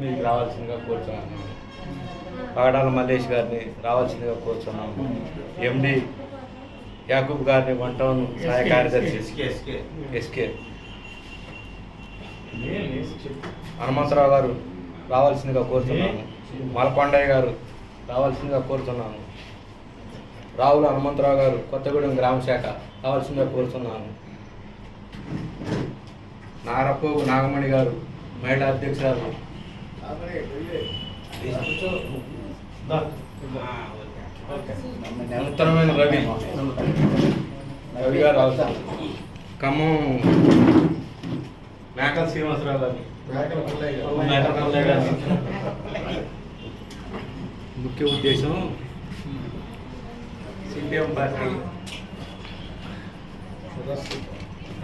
మీకు రావాల్సిందిగా కోరుతున్నాను పగడాల మల్లేష్ గారిని రావాల్సిందిగా కోరుతున్నాము ఎండి యాకూబ్ గారిని వన్ టౌన్ సహాయ కార్యదర్శి. ఎస్కే హనుమంతరావు గారు రావాల్సిందిగా కోరుతున్నాము మలకొండయ్య గారు రావాల్సిందిగా కోరుతున్నాము రావుల హనుమంతరావు గారు కొత్తగూడెం గ్రామ శాఖ రావాల్సిందిగా కోరుతున్నాను నారపోగు నాగమణి గారు మహిళా అధ్యక్షురాలు. ఉత్తరమైన రవి. రవి గారు ఖమ్మం మేకల శ్రీనివాసరావు గారు. ముఖ్య ఉద్దేశం సిపిఎం పార్టీ.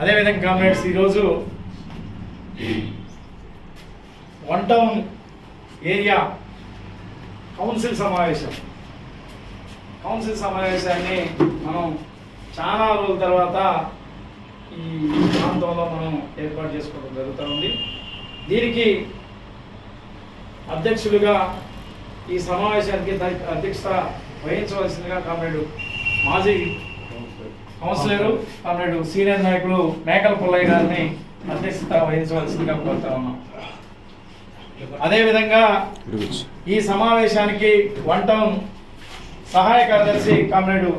అదేవిధంగా కామ్రేడ్స్ ఈరోజు వన్ టౌన్ ఏరియా కౌన్సిల్ సమావేశం. కౌన్సిల్ సమావేశాన్ని మనం చాలా రోజుల తర్వాత ఈ ప్రాంతంలో మనం ఏర్పాటు చేసుకోవడం జరుగుతూ ఉంది. దీనికి అధ్యక్షులుగా ఈ సమావేశానికి అధ్యక్షత వహించవలసిందిగా కామ్రేడు మాజీ కౌన్సిలరు కామ్రేడు సీనియర్ నాయకులు మేకల పుల్లయ్య గారిని అధ్యక్షత వహించవలసిందిగా కోరుతా ఉన్నాం. అదేవిధంగా ఈ సమావేశానికి వన్ టౌన్ సహాయ కార్యదర్శి కామ్రేడు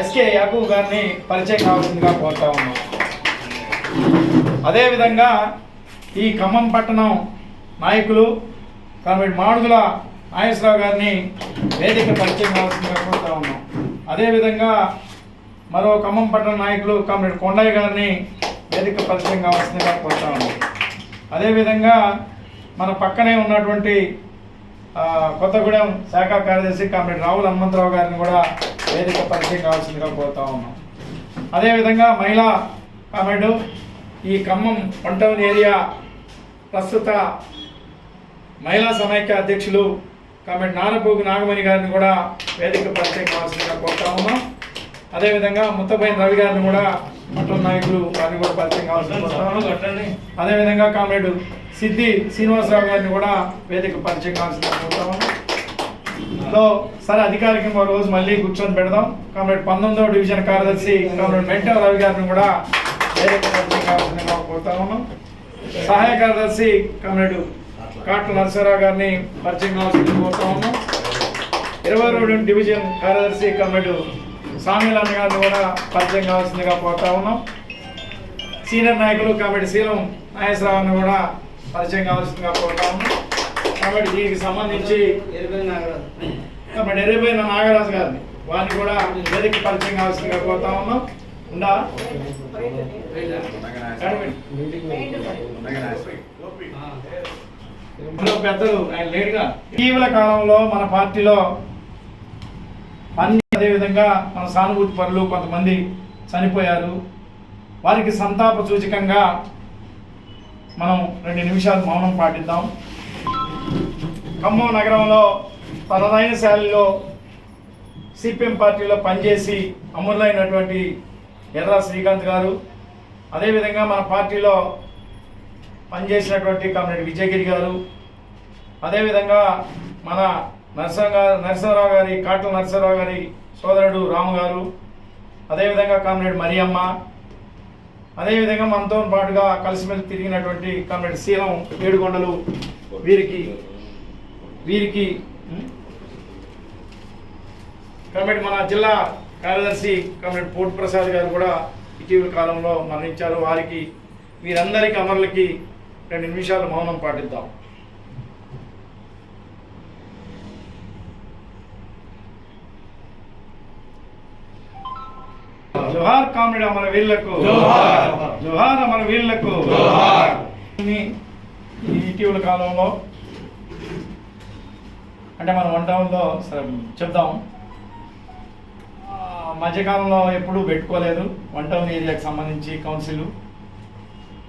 ఎస్కే యాకూబ్ గారిని పరిచయం కావాల్సిందిగా కోరుతా ఉన్నాం. అదేవిధంగా ఈ ఖమ్మం పట్టణం నాయకులు కామ్రేడ్ మాడుగుల నాగేశ్వరరావు గారిని వేదిక పరిచయం కావాల్సిందిగా కోరుతా ఉన్నాం. అదేవిధంగా మరో ఖమ్మం పట్టణ నాయకులు కామ్రేడ్ కొండయ్య గారిని వేదిక పరిచయం కావాల్సిందిగా కోరుతా ఉన్నాం. అదేవిధంగా మన పక్కనే ఉన్నటువంటి కొత్తగూడెం శాఖ కార్యదర్శి కామ్రేడ్ రావుల హనుమంతరావు గారిని కూడా వేదిక పరిచయం కావాల్సిందిగా కోరుతా ఉన్నాం. అదేవిధంగా మహిళా కామ్రేడ్ ఈ ఖమ్మం వన్ టౌన్ ఏరియా ప్రస్తుత మహిళా సమైక్య అధ్యక్షులు కామ్రేడ్ నానపోగు నాగమణి గారిని కూడా వేదిక పరిచయం కావాల్సిందిగా కోరుతా ఉన్నాం. అదేవిధంగా ముత్తపైన రవి గారిని కూడా మఠం నాయకులు వారిని కూడా పరిచయం ఉన్నాం అదేవిధంగా కామ్రేడు సిద్ధి శ్రీనివాసరావు గారిని కూడా వేదిక పరిచయం ఉన్నాం లో సరే అధికారికంగా ఒక రోజు మళ్ళీ కూర్చొని పెడదాం. కామ్రేడ్ పంతొమ్మిదవ డివిజన్ కార్యదర్శి కామ్రేడ్ మెంటో రవి గారిని కూడా వేదిక పరిచయం కావాల్సిందిగా కోరుతా ఉన్నాం. సహాయ కార్యదర్శి కామ్రేడ్ కాట్ల నరసరావు గారిని పరిచయం కావాల్సిందిగా కోరుతా ఉన్నాం. ఇరవై రెండు డివిజన్ కార్యదర్శి కామ్రేడ్ స్వామిలాన్న గారిని కూడా పరిచయం కావాల్సిందిగా కోరుతా ఉన్నాం. సీనియర్ నాయకులు కాబట్టి శీలం నాగేశ్వరరావుని కూడా పరిచయం కావాల్సిందిగా కోరుతా ఉన్నాం. కాబట్టి దీనికి సంబంధించి కాబట్టి ఎరిపోయిన నాగరాజు గారిని వారిని కూడా వేదిక పరిచయం కావాల్సిందిగా కోరుతా ఉన్నాం. ఉందా? పెద్దలు ఆయన లేడుగా ఇటీవల కాలంలో మన పార్టీలో అన్ని అదేవిధంగా మన సానుభూతి పనులు కొంతమంది చనిపోయారు. వారికి సంతాప సూచకంగా మనం రెండు నిమిషాలు మౌనం పాటిద్దాం. ఖమ్మం నగరంలో తనదైన శైలిలో సిపిఎం పార్టీలో పనిచేసి అమరులైనటువంటి ఎర్ర శ్రీకాంత్ గారు అదేవిధంగా మన పార్టీలో పనిచేసినటువంటి కామ్రేడ్ విజయగిరి గారు అదేవిధంగా మన నరసింహ నరసింహరావు గారి కాట్ల నరసింహరావు గారి సోదరుడు రాము గారు అదేవిధంగా కామ్రేడ్ మరియమ్మ అదేవిధంగా మనతో పాటుగా కలిసిమెలిసి తిరిగినటువంటి కామ్రేడ్ శీలం ఏడుకొండలు వీరికి వీరికి ఉం? కామ్రేడ్ మన జిల్లా కార్యదర్శి కామ్రేడ్ పోటు ప్రసాద్ గారు కూడా ఇటీవల కాలంలో మరణించారు వారికి వీరందరికీ అమరులకి రెండు నిమిషాలు మౌనం పాటిద్దాం జోహార్. కామ్రేడ్ అమర వీళ్ళకు జోహార్. వీళ్ళకు జోహార్. ఈ ఇటీవల కాలంలో అంటే మనం వన్ టౌన్లో చెప్దాం. మధ్యకాలంలో ఎప్పుడూ పెట్టుకోలేదు. వన్ టౌన్ ఏరియాకి సంబంధించి కౌన్సిల్.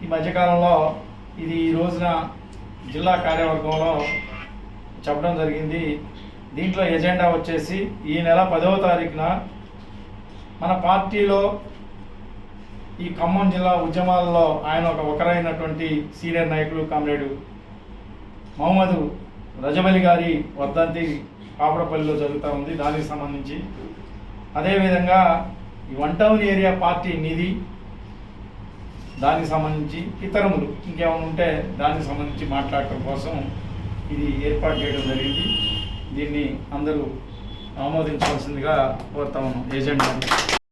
ఈ మధ్యకాలంలో ఇది ఈ రోజున జిల్లా కార్యవర్గంలో చెప్పడం జరిగింది. దీంట్లో ఎజెండా వచ్చేసి ఈ నెల పదవ తారీఖున మన పార్టీలో ఈ ఖమ్మం జిల్లా ఉద్యమాల్లో ఆయన ఒక ఒకరైనటువంటి సీనియర్ నాయకులు కామ్రేడు మహమ్మద్ రజబలి గారి వర్ధంతి కాపురపల్లిలో జరుగుతూ ఉంది దానికి సంబంధించి. అదేవిధంగా ఈ వన్ టౌన్ ఏరియా పార్టీ నిధి దానికి సంబంధించి ఇతరములు ఇంకేమైనా ఉంటే దానికి సంబంధించి మాట్లాడటం కోసం ఇది ఏర్పాటు చేయడం జరిగింది. దీన్ని అందరూ ఆమోదించవలసిందిగా కోరుతా ఉన్నాం. ఏజెండా